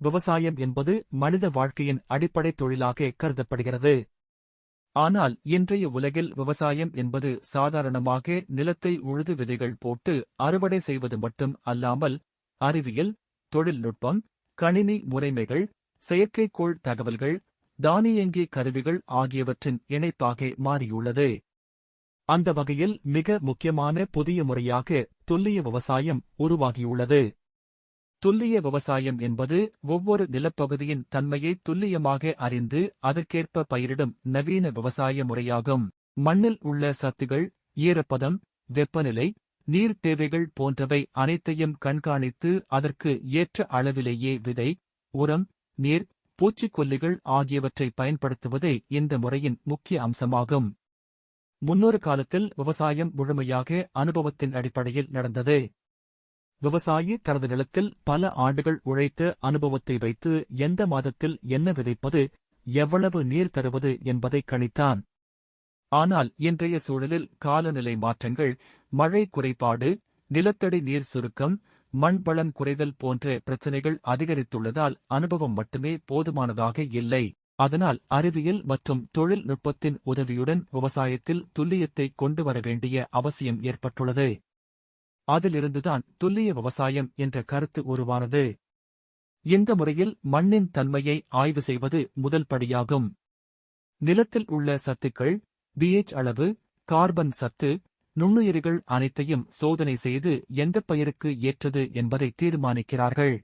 விவசாயம் என்பது மனித வாழ்க்கையின் அடிப்படை தொழிலாக கருதப்படுகிறது. ஆனால் இன்றைய உலகில் விவசாயம் என்பது சாதாரணமாக நிலத்தை உழுது விதைகள் போட்டு அறுவடை செய்வது மட்டும் அல்லாமல் அறிவியல் தொழில்நுட்பம் கணினி முறைமைகள் செயற்கைக்கோள் தகவல்கள் தானியங்கி கருவிகள் ஆகியவற்றின் இணைப்பாக மாறியுள்ளது. அந்த வகையில் மிக முக்கியமான புதிய முறையாக துல்லிய விவசாயம் உருவாகியுள்ளது. துல்லிய விவசாயம் என்பது ஒவ்வொரு நிலப்பகுதியின் தன்மையை துல்லியமாக அறிந்து அதற்கேற்ப பயிரிடும் நவீன விவசாய முறையாகும். மண்ணில் உள்ள சத்துகள் ஈரப்பதம் வெப்பநிலை நீர் தேவைகள் போன்றவை அனைத்தையும் கண்காணித்து அதற்கு ஏற்ற அளவிலேயே விதை உரம் நீர் பூச்சிக்கொல்லிகள் ஆகியவற்றை பயன்படுத்துவதே இந்த முறையின் முக்கிய அம்சமாகும். முன்னொரு காலத்தில் விவசாயம் முழுமையாக அனுபவத்தின் அடிப்படையில் நடந்தது. விவசாயி தனது நிலத்தில் பல ஆண்டுகள் உழைத்த அனுபவத்தை வைத்து எந்த மாதத்தில் என்ன விதைப்பது எவ்வளவு நீர் தருவது என்பதை கணித்தான். ஆனால் இன்றைய சூழலில் காலநிலை மாற்றங்கள் மழை குறைபாடு நிலத்தடி நீர் சுருக்கம் மண்பளம் குறைதல் போன்ற பிரச்சினைகள் அதிகரித்துள்ளதால் அனுபவம் மட்டுமே போதுமானதாக இல்லை. அதனால் அறிவியல் மற்றும் தொழில்நுட்பத்தின் உதவியுடன் விவசாயத்தில் துல்லியத்தை கொண்டு வர வேண்டிய அவசியம் ஏற்பட்டுள்ளது. அதிலிருந்துதான் துல்லிய விவசாயம் என்ற கருத்து உருவானது. இந்த முறையில் மண்ணின் தன்மையை ஆய்வு செய்வது முதல் படியாகும். நிலத்தில் உள்ள சத்துக்கள் பிஎச் அளவு கார்பன் சத்து நுண்ணுயிரிகள் அனைத்தையும் சோதனை செய்து எந்த பயிருக்கு ஏற்றது என்பதை தீர்மானிக்கிறார்கள்.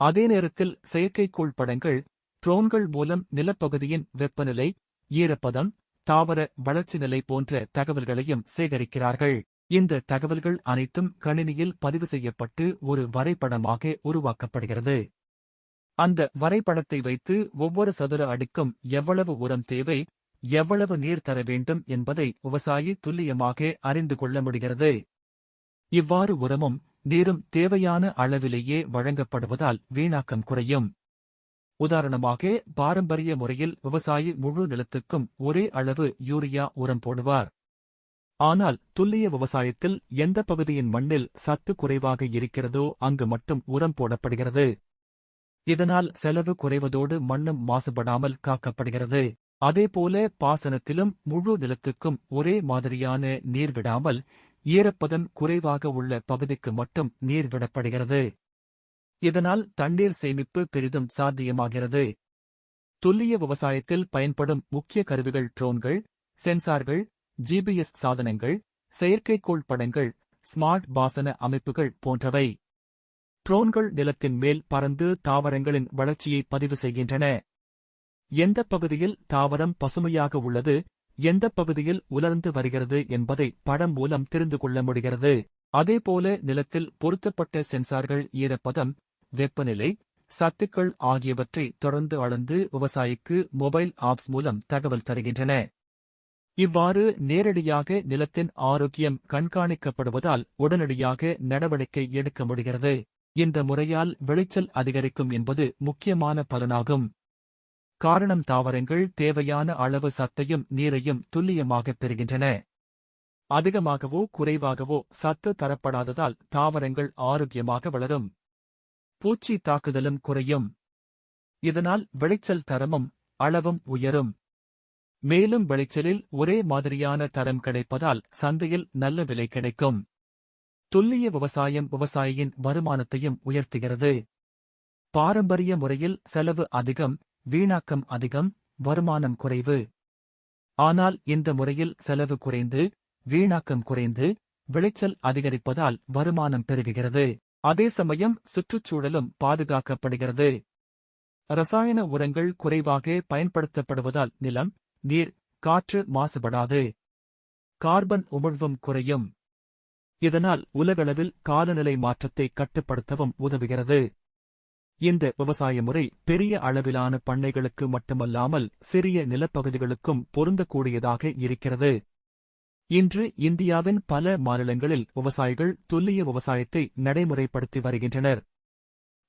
அதே நேரத்தில் செயற்கைக்கோள் படங்கள் ட்ரோன்கள் மூலம் நிலப்பகுதியின் வெப்பநிலை ஈரப்பதம் தாவர வளர்ச்சி நிலை போன்ற தகவல்களையும் சேகரிக்கிறார்கள். இந்த தகவல்கள் அனைத்தும் கணினியில் பதிவு செய்யப்பட்டு ஒரு வரைபடமாக உருவாக்கப்படுகிறது. அந்த வரைபடத்தை வைத்து ஒவ்வொரு சதுர அடிக்கும் எவ்வளவு உரம் தேவை எவ்வளவு நீர் தர வேண்டும் என்பதை விவசாயி துல்லியமாக அறிந்து கொள்ள முடிகிறது. இவ்வாறு உரமும் நீரும் தேவையான அளவிலேயே வழங்கப்படுவதால் வீணாக்கம் குறையும். உதாரணமாக பாரம்பரிய முறையில் விவசாயி முழு நிலத்துக்கும் ஒரே அளவு யூரியா உரம் போடுவார். ஆனால் துல்லிய விவசாயத்தில் எந்த பகுதியின் மண்ணில் சத்து குறைவாக இருக்கிறதோ அங்கு மட்டும் உரம் போடப்படுகிறது. இதனால் செலவு குறைவதோடு மண்ணும் மாசுபடாமல் காக்கப்படுகிறது. அதேபோல பாசனத்திலும் முழு நிலத்துக்கும் ஒரே மாதிரியான நீர் விடாமல் ஈரப்பதம் குறைவாக உள்ள பகுதிக்கு மட்டும் நீர் விடப்படுகிறது. இதனால் தண்ணீர் சேமிப்பு பெரிதும் சாத்தியமாகிறது. துல்லிய விவசாயத்தில் பயன்படும் முக்கிய கருவிகள் ட்ரோன்கள் சென்சார்கள் ஜிபிஎஸ் சாதனங்கள் செயற்கைக்கோள் படங்கள் ஸ்மார்ட் பாசன அமைப்புகள் போன்றவை. ட்ரோன்கள் நிலத்தின் மேல் பறந்து தாவரங்களின் வளர்ச்சியை பதிவு செய்கின்றன. எந்த பகுதியில் தாவரம் பசுமையாக உள்ளது எந்த பகுதியில் உலர்ந்து வருகிறது என்பதை படம் மூலம் தெரிந்து கொள்ள முடிகிறது. அதேபோல நிலத்தில் பொருத்தப்பட்ட சென்சார்கள் ஈரப்பதம் வெப்பநிலை சத்துக்கள் ஆகியவற்றை தொடர்ந்து அளந்து விவசாயிக்கு மொபைல் ஆப்ஸ் மூலம் தகவல் தருகின்றன. இவ்வாறு நேரடியாக நிலத்தின் ஆரோக்கியம் கண்காணிக்கப்படுவதால் உடனடியாக நடவடிக்கை எடுக்க முடிகிறது. இந்த முறையால் விளைச்சல் அதிகரிக்கும் என்பது முக்கியமான பலனாகும். காரணம் தாவரங்கள் தேவையான அளவு சத்தையும் நீரையும் துல்லியமாக பெறுகின்றன. அதிகமாகவோ குறைவாகவோ சத்து தரப்படாததால் தாவரங்கள் ஆரோக்கியமாக வளரும். பூச்சி தாக்குதலும் குறையும். இதனால் விளைச்சல் தரமும் அளவும் உயரும். மேலும் விளைச்சலில் ஒரே மாதிரியான தரம் கிடைப்பதால் சந்தையில் நல்ல விலை கிடைக்கும். துல்லிய விவசாயம் விவசாயியின் வருமானத்தையும் உயர்த்துகிறது. பாரம்பரிய முறையில் செலவு அதிகம் வீணாக்கம் அதிகம் வருமானம் குறைவு. ஆனால் இந்த முறையில் செலவு குறைந்து வீணாக்கம் குறைந்து விளைச்சல் அதிகரிப்பதால் வருமானம் பெருகுகிறது. அதே சமயம் சுற்றுச்சூழலும் பாதுகாக்கப்படுகிறது. ரசாயன உரங்கள் குறைவாக பயன்படுத்தப்படுவதால் நிலம் நீர் காற்று மாசுபடாது. கார்பன் உமிழ்வும் குறையும். இதனால் உலகளவில் காலநிலை மாற்றத்தை கட்டுப்படுத்தவும் உதவுகிறது. இந்த விவசாய முறை பெரிய அளவிலான பண்ணைகளுக்கு மட்டுமல்லாமல் சிறிய நிலப்பகுதிகளுக்கும் பொருந்தக்கூடியதாக இருக்கிறது. இன்று இந்தியாவின் பல மாநிலங்களில் விவசாயிகள் துல்லிய விவசாயத்தை நடைமுறைப்படுத்தி வருகின்றனர்.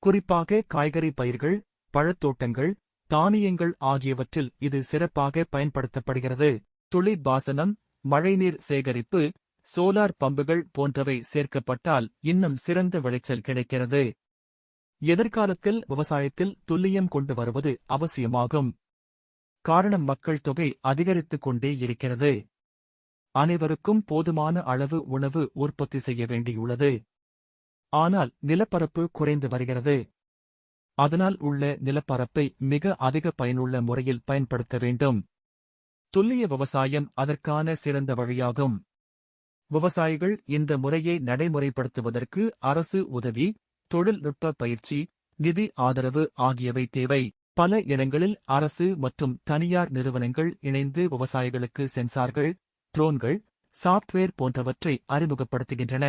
குறிப்பாக காய்கறி பயிர்கள் பழத்தோட்டங்கள் தானியங்கள் ஆகியவற்றில் இது சிறப்பாக பயன்படுத்தப்படுகிறது. துளி பாசனம் மழைநீர் சேகரிப்பு சோலார் பம்புகள் போன்றவை சேர்க்கப்பட்டால் இன்னும் சிறந்த விளைச்சல் கிடைக்கிறது. எதிர்காலத்தில் விவசாயத்தில் துல்லியம் கொண்டு வருவது அவசியமாகும். காரணம் மக்கள் தொகை அதிகரித்துக் கொண்டே இருக்கிறது. அனைவருக்கும் போதுமான அளவு உணவு உற்பத்தி செய்ய வேண்டியுள்ளது. ஆனால் நிலப்பரப்பு குறைந்து வருகிறது. அதனால் உள்ள நிலப்பரப்பை மிக அதிக பயனுள்ள முறையில் பயன்படுத்த வேண்டும். துல்லிய விவசாயம் அதற்கான சிறந்த வழியாகும். விவசாயிகள் இந்த முறையை நடைமுறைப்படுத்துவதற்கு அரசு உதவி தொழில்நுட்ப பயிற்சி நிதி ஆதரவு ஆகியவை தேவை. பல இடங்களில் அரசு மற்றும் தனியார் நிறுவனங்கள் இணைந்து விவசாயிகளுக்கு சென்சார்கள் ட்ரோன்கள் சாப்ட்வேர் போன்றவற்றை அறிமுகப்படுத்துகின்றன.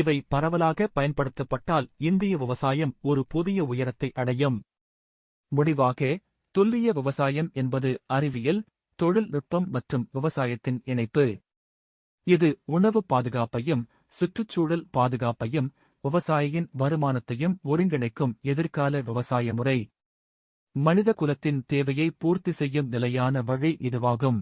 இவை பரவலாக பயன்படுத்தப்பட்டால் இந்திய விவசாயம் ஒரு புதிய உயரத்தை அடையும். முடிவாக துல்லிய விவசாயம் என்பது அறிவியல் தொழில்நுட்பம் மற்றும் விவசாயத்தின் இணைப்பு. இது உணவு பாதுகாப்பையும் சுற்றுச்சூழல் பாதுகாப்பையும் விவசாயியின் வருமானத்தையும் ஒருங்கிணைக்கும் எதிர்கால விவசாய முறை. மனித குலத்தின் தேவையை பூர்த்தி செய்யும் நிலையான வழி இதுவாகும்.